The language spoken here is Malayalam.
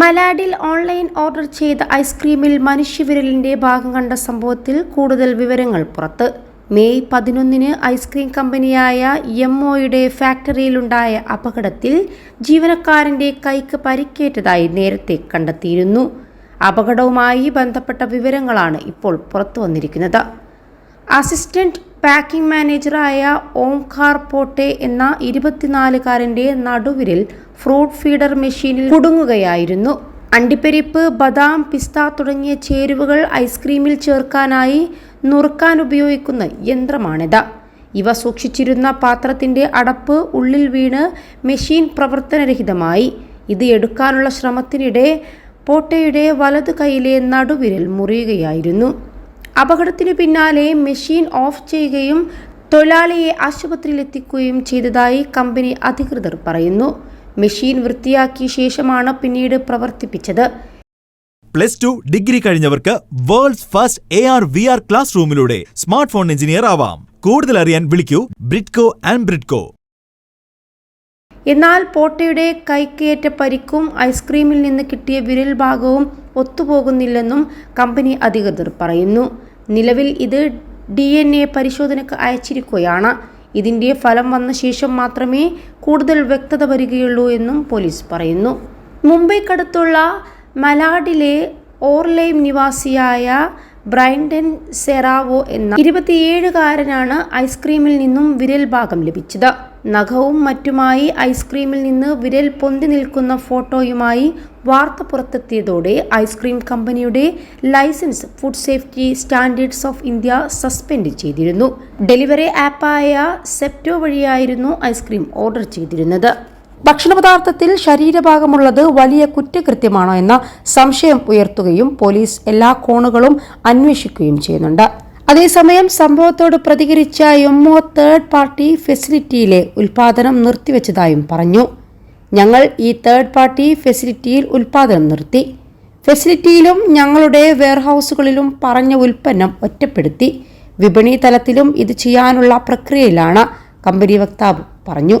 മലാഡിൽ ഓൺലൈൻ ഓർഡർ ചെയ്ത ഐസ്ക്രീമിൽ മനുഷ്യവിരലിന്റെ ഭാഗം കണ്ട സംഭവത്തിൽ കൂടുതൽ വിവരങ്ങൾ പുറത്ത്. മെയ് പതിനൊന്നിന് ഐസ്ക്രീം കമ്പനിയായ എംഒയുടെ ഫാക്ടറിയിലുണ്ടായ അപകടത്തിൽ ജീവനക്കാരന്റെ കൈക്ക് പരിക്കേറ്റതായി നേരത്തെ കണ്ടെത്തിയിരുന്നു. അപകടവുമായി ബന്ധപ്പെട്ട വിവരങ്ങളാണ് ഇപ്പോൾ പുറത്തു വന്നിരിക്കുന്നത് അസിസ്റ്റന്റ് പാക്കിംഗ് മാനേജറായ ഓംകാർ പോട്ടെ എന്ന ഇരുപത്തിനാലുകാരന്റെ നടുവിരൽ ഫ്രൂട്ട് ഫീഡർ മെഷീനിൽ കുടുങ്ങുകയായിരുന്നു. അണ്ടിപ്പരിപ്പ് ബദാം പിസ്ത തുടങ്ങിയ ചേരുവകൾ ഐസ്ക്രീമിൽ ചേർക്കാനായി നുറുക്കാൻ ഉപയോഗിക്കുന്ന യന്ത്രമാണിത്. ഇവ സൂക്ഷിച്ചിരുന്ന പാത്രത്തിന്റെ അടപ്പ് ഉള്ളിൽ വീണ് മെഷീൻ പ്രവർത്തനരഹിതമായി. ഇത് എടുക്കാനുള്ള ശ്രമത്തിനിടെ പോട്ടയുടെ വലതു കൈയിലെ നടുവിരൽ മുറിയുകയായിരുന്നു. അപകടത്തിനു പിന്നാലെ മെഷീൻ ഓഫ് ചെയ്യുകയും തൊഴിലാളിയെ ആശുപത്രിയിൽ എത്തിക്കുകയും ചെയ്തതായി കമ്പനി അധികൃതർ പറയുന്നു. മെഷീൻ വൃത്തിയാക്കിയ ശേഷമാണ് പിന്നീട് പ്രവർത്തിപ്പിച്ചത്. Plus two degree കഴിഞ്ഞവർക്ക് world's first A R V R class റൂമിലൂടെ smart phone engineer ആവാം. കൂടുതൽ അറിയാൻ വിളിക്കൂ ബ്രിഡ്കോ ആൻഡ് ബ്രിഡ്കോ എന്നാൽ പോട്ടയുടെ കൈക്കേറ്റ പരിക്കും ഐസ്ക്രീമിൽ നിന്ന് കിട്ടിയ വിരൽ ഭാഗവും ഒത്തുപോകുന്നില്ലെന്നും കമ്പനി അധികൃതർ പറയുന്നു. നിലവിൽ ഇത് ഡി എൻ എ പരിശോധനയ്ക്ക് അയച്ചിരിക്കുകയാണ്. ഇതിന്റെ ഫലം വന്ന ശേഷം മാത്രമേ കൂടുതൽ വ്യക്തത വരികയുള്ളൂ എന്നും പോലീസ് പറയുന്നു. മുംബൈക്കടുത്തുള്ള മലാഡിലെ ഓർലൈം നിവാസിയായ ബ്രൈൻഡൻ സെറാവോ എന്ന ഇരുപത്തിയേഴുകാരനാണ് ഐസ്ക്രീമിൽ നിന്നും വിരൽ ഭാഗം ലഭിച്ചത്. നഖവും മറ്റുമായി ഐസ്ക്രീമിൽ നിന്ന് വിരൽ പൊന്തി നിൽക്കുന്ന ഫോട്ടോയുമായി വാർത്ത പുറത്തെത്തിയതോടെ ഐസ്ക്രീം കമ്പനിയുടെ licence food safety standards of India suspend ചെയ്തിരുന്നു. ഡെലിവറി ആപ്പായ സെപ്റ്റോ വഴിയായിരുന്നു ഐസ്ക്രീം ഓർഡർ ചെയ്തിരുന്നത്. ഭക്ഷണപദാർത്ഥത്തിൽ ശരീരഭാഗമുള്ളത് വലിയ കുറ്റകൃത്യമാണോ എന്ന സംശയം ഉയർത്തുകയും പോലീസ് എല്ലാ കോണുകളും അന്വേഷിക്കുകയും ചെയ്യുന്നുണ്ട്. അതേസമയം സംഭവത്തോട് പ്രതികരിച്ച എംഒ തേർഡ് പാർട്ടി ഫെസിലിറ്റിയിലെ ഉൽപാദനം നിർത്തിവെച്ചതായും പറഞ്ഞു. ഞങ്ങൾ ഈ തേർഡ് പാർട്ടി ഫെസിലിറ്റിയിൽ ഉൽപാദനം നിർത്തി. ഫെസിലിറ്റിയിലും ഞങ്ങളുടെ വെയർഹൌസുകളിലും പറഞ്ഞ ഉൽപ്പന്നം ഒറ്റപ്പെടുത്തി. വിപണി തലത്തിലും ഇത് ചെയ്യാനുള്ള പ്രക്രിയയിലാണ് കമ്പനി വക്താവ് പറഞ്ഞു.